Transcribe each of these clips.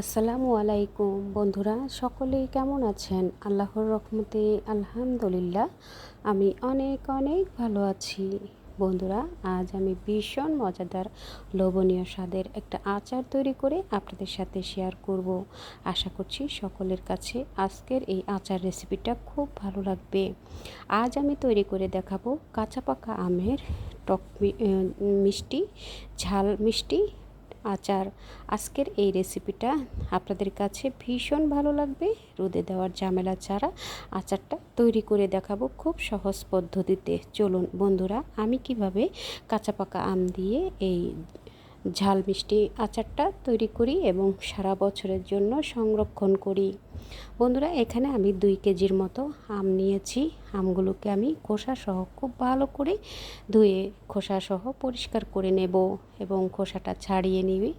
আসসালামু আলাইকুম। বন্ধুরা সকলেই কেমন আছেন? আল্লাহর রহমতে আলহামদুলিল্লাহ, আমি অনেক অনেক ভালো আছি। বন্ধুরা, আজ আমি ভীষণ মজাদার, লোভনীয় স্বাদের একটা আচার তৈরি করে আপনাদের সাথে শেয়ার করব। আশা করছি সকলের কাছে আজকের এই আচার রেসিপিটা খুব ভালো লাগবে। আজ আমি তৈরি করে দেখাবো কাঁচা পাকা আমের টক মিষ্টি, ঝাল মিষ্টি আচার। আজকের এই রেসিপিটা আপনাদের কাছে ভীষণ ভালো লাগবে। রোদে দেওয়ার ঝামেলা ছাড়া আচারটা তৈরি করে দেখাবো খুব সহজ পদ্ধতিতে। চলুন বন্ধুরা, আমি কীভাবে কাঁচা পাকা আম দিয়ে এই ঝাল মিষ্টি আচারটা তৈরি করি এবং সারা বছরের জন্য সংরক্ষণ করি? বন্ধুরা, এখানে আমি দুই কেজির মতো আম নিয়েছি। আমগুলোকে আমি খোসাসহ খুব ভালো করে ধুয়ে খোসাসহ পরিষ্কার করে নেব এবং খোসাটা ছাড়িয়ে নিবি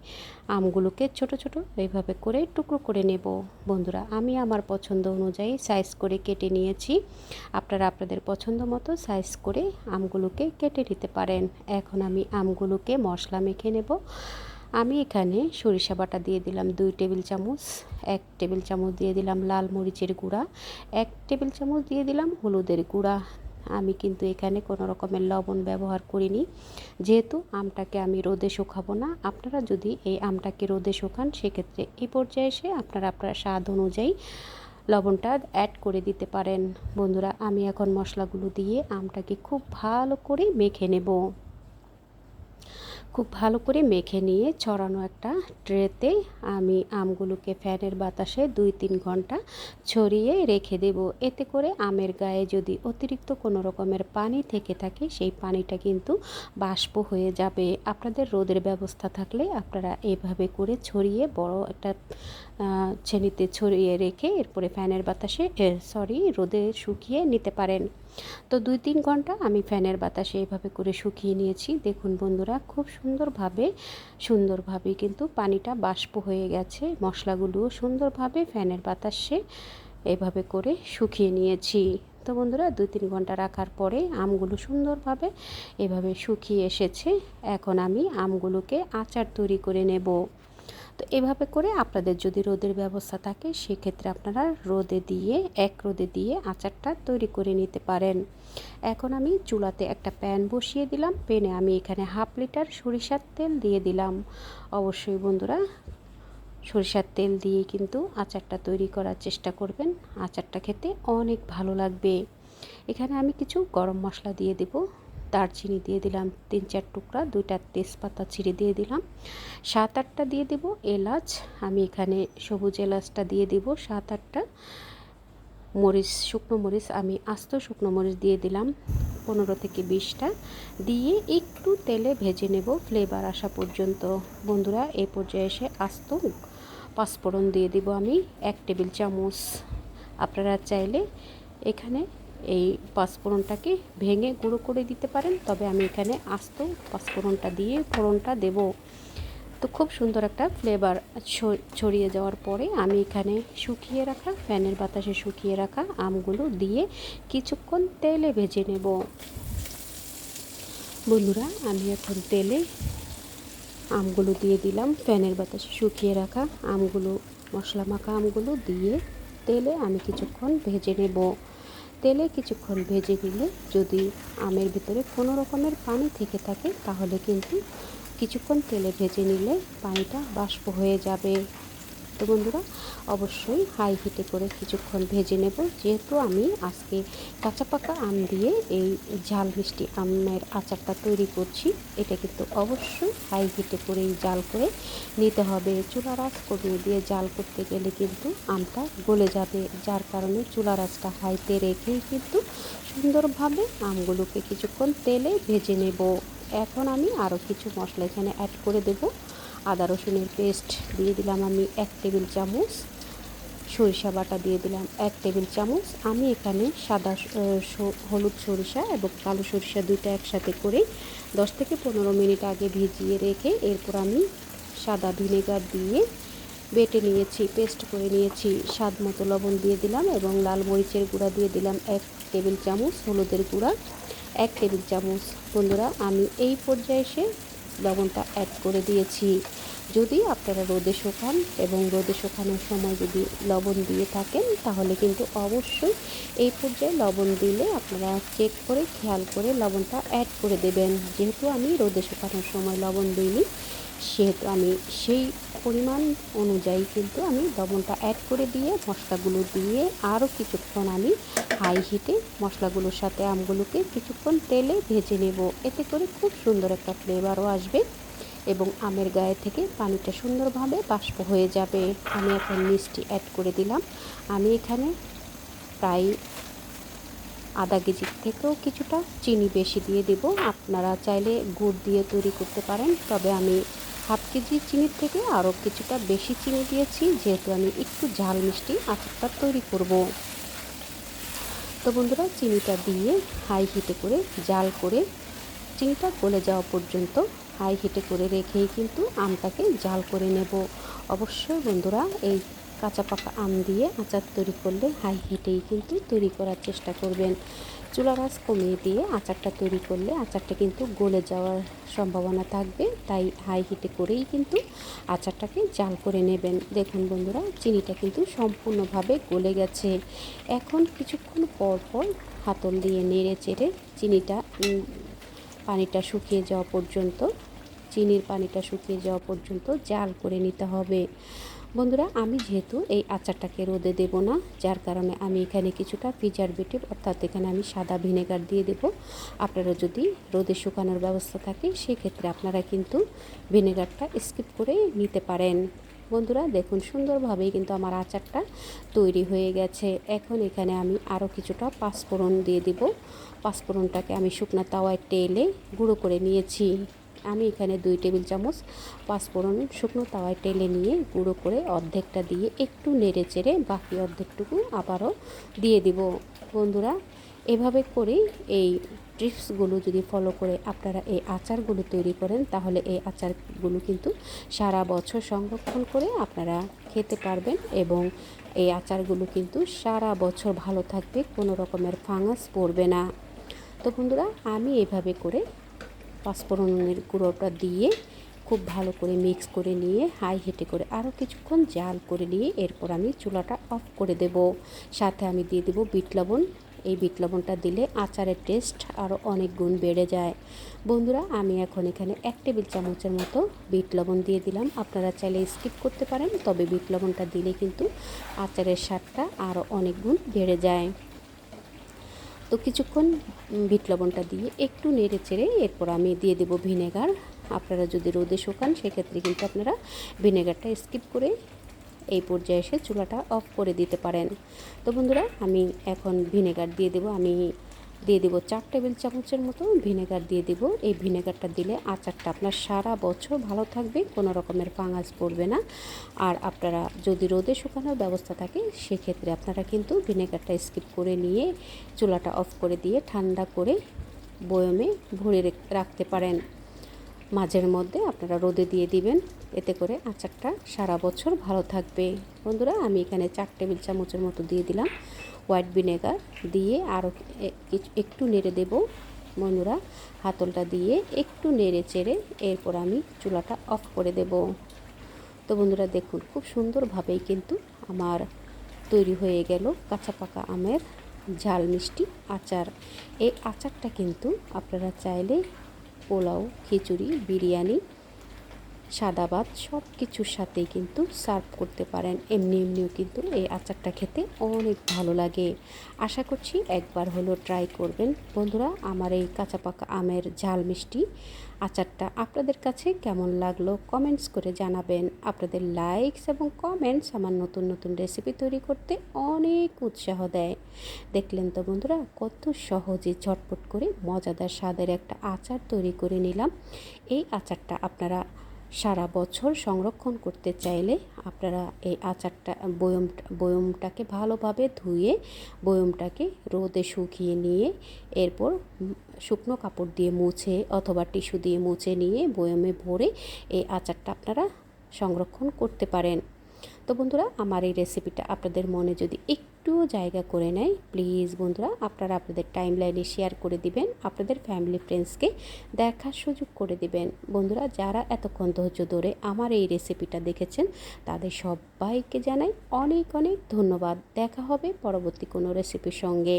আমগুলোকে ছোট ছোট এইভাবে করে টুকরো করে নেব। বন্ধুরা, আমি আমার পছন্দ অনুযায়ী সাইজ করে কেটে নিয়েছি। আপনারা আপনাদের পছন্দ মতো সাইজ করে আমগুলোকে কেটে নিতে পারেন। এখন আমি আমগুলোকে মশলা মেখে নেব। আমি এখানে সরিষা বাটা দিয়ে দিলাম দুই টেবিল চামচ, এক টেবিল চামচ দিয়ে দিলাম লাল মরিচের গুঁড়া, এক টেবিল চামচ দিয়ে দিলাম হলুদের গুঁড়া। আমি কিন্তু এখানে কোনো রকমের লবণ ব্যবহার করিনি। যেহেতু আমটাকে আমি রোদে শুকাবো না, আপনারা যদি এই আমটাকে রোদে শুকান, সেক্ষেত্রে এই পর্যায়ে এসে আপনারা আপনার স্বাদ অনুযায়ী লবণটা অ্যাড করে দিতে পারেন। বন্ধুরা, আমি এখন মশলাগুলো দিয়ে আমটাকে খুব ভালো করে মেখে নেব। খুব ভালো করে মেখে নিয়ে ছড়ানো একটা ট্রেতে আমি আমগুলোকে ফ্যানের বাতাসে দুই তিন ঘণ্টা ছড়িয়ে রেখে দেব। এতে করে আমের গায়ে যদি অতিরিক্ত কোনো রকমের পানি থেকে থাকে, সেই পানিটা কিন্তু বাষ্প হয়ে যাবে। আপনাদের রোদের ব্যবস্থা থাকলে আপনারা এভাবে করে ছড়িয়ে বড় একটা ছেনিতে ছড়িয়ে রেখে এরপরে ফ্যানের বাতাসে সরি রোদে শুকিয়ে নিতে পারেন। তো দুই তিন ঘণ্টা আমি ফ্যানের বাতাসে এইভাবে করে শুকিয়ে নিয়েছি। দেখুন বন্ধুরা, খুব সুন্দরভাবে সুন্দরভাবে কিন্তু পানিটা বাষ্প হয়ে গেছে। মশলাগুলোও সুন্দরভাবে ফ্যানের বাতাসে এভাবে করে শুকিয়ে নিয়েছি। তো বন্ধুরা, দুই তিন ঘণ্টা রাখার পরে আমগুলো সুন্দরভাবে এভাবে শুকিয়ে এসেছে। এখন আমি আমগুলোকে আচার তৈরি করে নেব। তো এভাবে করে আপনাদের যদি রোদের ব্যবস্থা থাকে, সেক্ষেত্রে আপনারা রোদে দিয়ে, এক রোদে দিয়ে আচারটা তৈরি করে নিতে পারেন। এখন আমি চুলাতে একটা প্যান বসিয়ে দিলাম। প্যানে আমি এখানে হাফ লিটার সরিষার তেল দিয়ে দিলাম। অবশ্যই বন্ধুরা, সরিষার তেল দিয়ে কিন্তু আচারটা তৈরি করার চেষ্টা করবেন। আচারটা খেতে অনেক ভালো লাগবে। এখানে আমি কিছু গরম মশলা দিয়ে দেবো। দারচিনি দিয়ে দিলাম তিন চার টুকরা, দুইটা তেজপাতা ছিঁড়ে দিয়ে দিলাম। সাত আটটা দিয়ে দেব এলাচ, আমি এখানে সবুজ এলাচটা দিয়ে দেব সাত আটটা। মরিচ, শুকনো মরিচ, আমি আস্ত শুকনো মরিচ দিয়ে দিলাম পনেরো থেকে বিশটা। দিয়ে একটু তেলে ভেজে নেব ফ্লেভার আসা পর্যন্ত। বন্ধুরা, এ পর্যায়ে এসে আস্ত পাঁচফোড়ন দিয়ে দিব আমি এক টেবিল চামচ। আপনারা চাইলে এখানে এই পাঁচফোড়নটাকে ভেঙে গুঁড়ো করে দিতে পারেন। তবে আমি এখানে আস্ত পাঁচফোড়নটা দিয়ে ফোড়নটা দেব। তো খুব সুন্দর একটা ফ্লেভার ছড়িয়ে যাওয়ার পরে আমি এখানে শুকিয়ে রাখা, ফ্যানের বাতাসে শুকিয়ে রাখা আমগুলো দিয়ে কিছুক্ষণ তেলে ভেজে নেব। বন্ধুরা, আমি এখন তেলে আমগুলো দিয়ে দিলাম। ফ্যানের বাতাসে শুকিয়ে রাখা আমগুলো, মশলা মাখা আমগুলো দিয়ে তেলে আমি কিছুক্ষণ ভেজে নেব। তেলে কিছুক্ষণ ভেজে নিলে যদি আমের ভিতরে কোনো রকমের পানি থেকে থাকে, তাহলে কিন্তু কিছুক্ষণ তেলে ভেজে নিলে পানিটা বাষ্প হয়ে যাবে। তো বন্ধুরা, অবশ্যই হাই হিটে করে কিছুক্ষণ ভেজে নেব। যেহেতু আমি আজকে কাঁচা পাকা আম দিয়ে এই ঝাল মিষ্টি আমের আচারটা তৈরি করছি, এটা কিন্তু অবশ্যই হাই হিটে করেই জাল করে নিতে হবে। চুলার আঁচ কমিয়ে দিয়ে জাল করতে গেলে কিন্তু আমটা গলে যাবে, যার কারণে চুলার আঁচটা হাইতে রেখেই কিন্তু সুন্দরভাবে আমগুলোকে কিছুক্ষণ তেলে ভেজে নেব। এখন আমি আরও কিছু মশলা এখানে অ্যাড করে দেবো। আদা রসুনের পেস্ট দিয়ে দিলাম আমি এক টেবিল চামচ। সরিষা বাটা দিয়ে দিলাম এক টেবিল চামচ। আমি এখানে সাদা হলুদ সরিষা এবং কালো সরিষা দুইটা একসাথে করে দশ থেকে পনেরো মিনিট আগে ভিজিয়ে রেখে এরপর আমি সাদা ভিনেগার দিয়ে বেটে নিয়েছি, পেস্ট করে নিয়েছি, স্বাদ মতো লবণ দিয়ে দিলাম এবং লাল মরিচের গুঁড়া দিয়ে দিলাম এক টেবিল চামচ হলুদের গুঁড়া। এক টেবিল চামচ। বন্ধুরা, আমি এই পর্যায়ে এসে লবণটা অ্যাড করে দিয়েছি। যদি আপনারা রোদে শুকান এবং রোদে শুকানোর সময় যদি লবণ দিয়ে থাকেন, তাহলে কিন্তু অবশ্যই এই পর্যায়ে লবণ দিলে আপনারা চেক করে, খেয়াল করে লবণটা অ্যাড করে দেবেন। যেহেতু আমি রোদে শুকানোর সময় লবণ দিইনি সেহেতু আমি সেই পরিমাণ অনুযায়ী কিন্তু আমি লবণটা অ্যাড করে দিয়ে মশলাগুলো দিয়ে আরও কিছুক্ষণ আমি হাই হিটে মশলাগুলোর সাথে আমগুলোকে কিছুক্ষণ তেলে ভেজে নেব। এতে করে খুব সুন্দর একটা ফ্লেভারও আসবে এবং আমের গায়ে থেকে পানিটা সুন্দরভাবে বাষ্প হয়ে যাবে। আমি এখন মিষ্টি অ্যাড করে দিলাম। আমি এখানে প্রায় আধা কেজির থেকেও কিছুটা চিনি বেশি দিয়ে দেব। আপনারা চাইলে গুড় দিয়ে তৈরি করতে পারেন। তবে আমি হাফ কেজি চিনির থেকে আরও কিছুটা বেশি চিনি দিয়েছি, যেহেতু আমি একটু ঝাল মিষ্টি আচারটা তৈরি করব। তো বন্ধুরা, চিনিটা দিয়ে হাই হিটে করে জাল করে চিনিটা গলে যাওয়া পর্যন্ত হাই হিটে করে রেখেই কিন্তু আমটাকে জাল করে নেব। অবশ্যই বন্ধুরা, এই কাঁচা পাকা আম দিয়ে আচার তৈরি করলে হাই হিটেই কিন্তু তৈরি করার চেষ্টা করবেন। চুলার আঁচ কমিয়ে দিয়ে আচারটা তৈরি করলে আচারটা কিন্তু গলে যাওয়ার সম্ভাবনা থাকবে। তাই হাই হিটে করেই কিন্তু আচারটাকে জাল করে নেবেন। দেখুন বন্ধুরা, চিনিটা কিন্তু সম্পূর্ণভাবে গলে গেছে। এখন কিছুক্ষণ পর পর হাতল দিয়ে নেড়ে চেড়ে চিনিটা পানিটা শুকিয়ে যাওয়া পর্যন্ত, চিনির পানিটা শুকিয়ে যাওয়া পর্যন্ত জাল করে নিতে হবে। বন্ধুরা, আমি যেহেতু এই আচারটাকে রোদে দেব না, যার কারণে আমি এখানে কিছুটা প্রিজারভেটিভ অর্থাৎ এখানে আমি সাদা ভিনেগার দিয়ে দেব। আপনারা যদি রোদে শুকানোর ব্যবস্থা থাকে, সেক্ষেত্রে আপনারা কিন্তু ভিনেগারটা স্কিপ করে নিতে পারেন। বন্ধুরা, দেখুন সুন্দরভাবেই কিন্তু আমার আচারটা তৈরি হয়ে গেছে। এখন এখানে আমি আরও কিছুটা পাঁচফোড়ন দিয়ে দিব। পাঁচফোড়নটাকে আমি শুকনো তাওয়ায় তেলে গুঁড়ো করে নিয়েছি। আমি এখানে দুই টেবিল চামচ পাঁচফোড়ন শুকনো তাওয়ায় টেলে নিয়ে গুঁড়ো করে অর্ধেকটা দিয়ে একটু নেড়ে চেড়ে বাকি অর্ধেকটুকু আবারও দিয়ে দিব। বন্ধুরা, এভাবে করেই এই ট্রিপসগুলো যদি ফলো করে আপনারা এই আচারগুলো তৈরি করেন, তাহলে এই আচারগুলো কিন্তু সারা বছর সংরক্ষণ করে আপনারা খেতে পারবেন এবং এই আচারগুলো কিন্তু সারা বছর ভালো থাকবে, কোনো রকমের ফাঙাস পড়বে না। তো বন্ধুরা, আমি এভাবে করে পাঁচফোড়নের গুঁড়োটা দিয়ে খুব ভালো করে মিক্স করে নিয়ে হাই হেঁটে করে আরও কিছুক্ষণ জাল করে নিয়ে এরপর আমি চুলাটা অফ করে দেব। সাথে আমি দিয়ে দেবো বিট লবণ। এই বিট লবণটা দিলে আচারের টেস্ট আরও অনেক গুণ বেড়ে যায়। বন্ধুরা, আমি এখন এখানে এক টেবিল চামচের মতো বিট লবণ দিয়ে দিলাম। আপনারা চাইলে স্কিপ করতে পারেন, তবে বিট লবণটা দিলে কিন্তু আচারের স্বাদটা আরও অনেক গুণ বেড়ে যায়। তো কিছুক্ষণ বিট লবণটা দিয়ে একটু নেড়ে চেড়ে এরপর আমি দিয়ে দেব ভিনেগার। আপনারা যদি রোদে শুকান, সেক্ষেত্রে কিন্তু আপনারা ভিনেগারটা স্কিপ করে এই পর্যায়ে এসে চুলাটা অফ করে দিতে পারেন। তো বন্ধুরা, আমি এখন ভিনেগার দিয়ে দেব। আমি দিয়ে দেবো চার টেবিল চামচের মতো ভিনেগার দিয়ে দেব। এই ভিনেগারটা দিলে আচারটা আপনার সারা বছর ভালো থাকবে, কোনো রকমের ফাঙাস পড়বে না। আর আপনারা যদি রোদে শুকানোর ব্যবস্থা থাকে, সেক্ষেত্রে আপনারা কিন্তু ভিনেগারটা স্কিপ করে নিয়ে চুলাটা অফ করে দিয়ে ঠান্ডা করে বয়মে ভরে রাখতে পারেন। মাঝের মধ্যে আপনারা রোদে দিয়ে দিবেন। এতে করে আচারটা সারা বছর ভালো থাকবে। বন্ধুরা, আমি এখানে চার টেবিল চামচের মতো দিয়ে দিলাম। হোয়াইট ভিনেগার দিয়ে আরও একটু নেড়ে দেব। বন্ধুরা, হাতলটা দিয়ে একটু নেড়ে চেড়ে এরপর আমি চুলাটা অফ করে দেব। তো বন্ধুরা, দেখুন, খুব সুন্দরভাবেই কিন্তু আমার তৈরি হয়ে গেল কাঁচা পাকা আমের ঝাল মিষ্টি আচার। এই আচারটা কিন্তু আপনারা চাইলে পোলাও খিচুড়ি বিরিয়ানি সাদা ভাত সব কিছুর সাথেই কিন্তু সার্ভ করতে পারেন। এমনি এমনিও কিন্তু এই আচারটা খেতে অনেক ভালো লাগে। আশা করছি একবার হলো ট্রাই করবেন। বন্ধুরা, আমার এই কাঁচা পাকা আমের ঝাল মিষ্টি আচারটা আপনাদের কাছে কেমন লাগল কমেন্টস করে জানাবেন। আপনাদের লাইকস এবং কমেন্টস আমার নতুন নতুন রেসিপি তৈরি করতে অনেক উৎসাহ দেয়। দেখলেন তো বন্ধুরা, কত সহজে ঝটপট করে মজাদার স্বাদের একটা আচার তৈরি করে নিলাম। এই আচারটা আপনারা সারা বছর সংরক্ষণ করতে চাইলে আপনারা এই আচারটা, বয়ম, বয়মটাকে ভালোভাবে ধুয়ে, বয়মটাকে রোদে শুকিয়ে নিয়ে এরপর শুকনো কাপড় দিয়ে মুছে অথবা টিস্যু দিয়ে মুছে নিয়ে বয়মে ভরে এই আচারটা আপনারা সংরক্ষণ করতে পারেন। তো বন্ধুরা, আমার এই রেসিপিটা আপনাদের মনে যদি একটুও জায়গা করে নেয়। প্লিজ বন্ধুরা, আপনারা আপনাদের টাইম লাইনে শেয়ার করে দিবেন, আপনাদের ফ্যামিলি ফ্রেন্ডসকে দেখার সুযোগ করে দিবেন। বন্ধুরা, যারা এতক্ষণ ধৈর্য ধরে আমার এই রেসিপিটা দেখেছেন, তাদের সবাইকে জানাই অনেক অনেক ধন্যবাদ। দেখা হবে পরবর্তী কোনো রেসিপির সঙ্গে।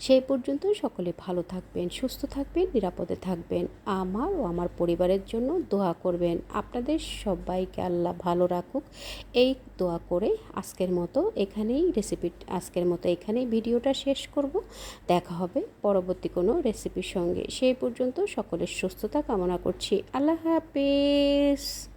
সেই পর্যন্ত সকলে ভালো থাকবেন, সুস্থ থাকবেন, নিরাপদে থাকবেন। আমার ও আমার পরিবারের জন্য দোয়া করবেন। আপনাদের সবাইকে আল্লাহ ভালো রাখুক। এই দোয়া করে আজকের মতো এখানেই রেসিপি আজকের মতো এখানেই ভিডিওটা শেষ করব। দেখা হবে পরবর্তী কোনো রেসিপির সঙ্গে। সেই পর্যন্ত সকলের সুস্থতা কামনা করছি। আল্লাহ হাফেজ।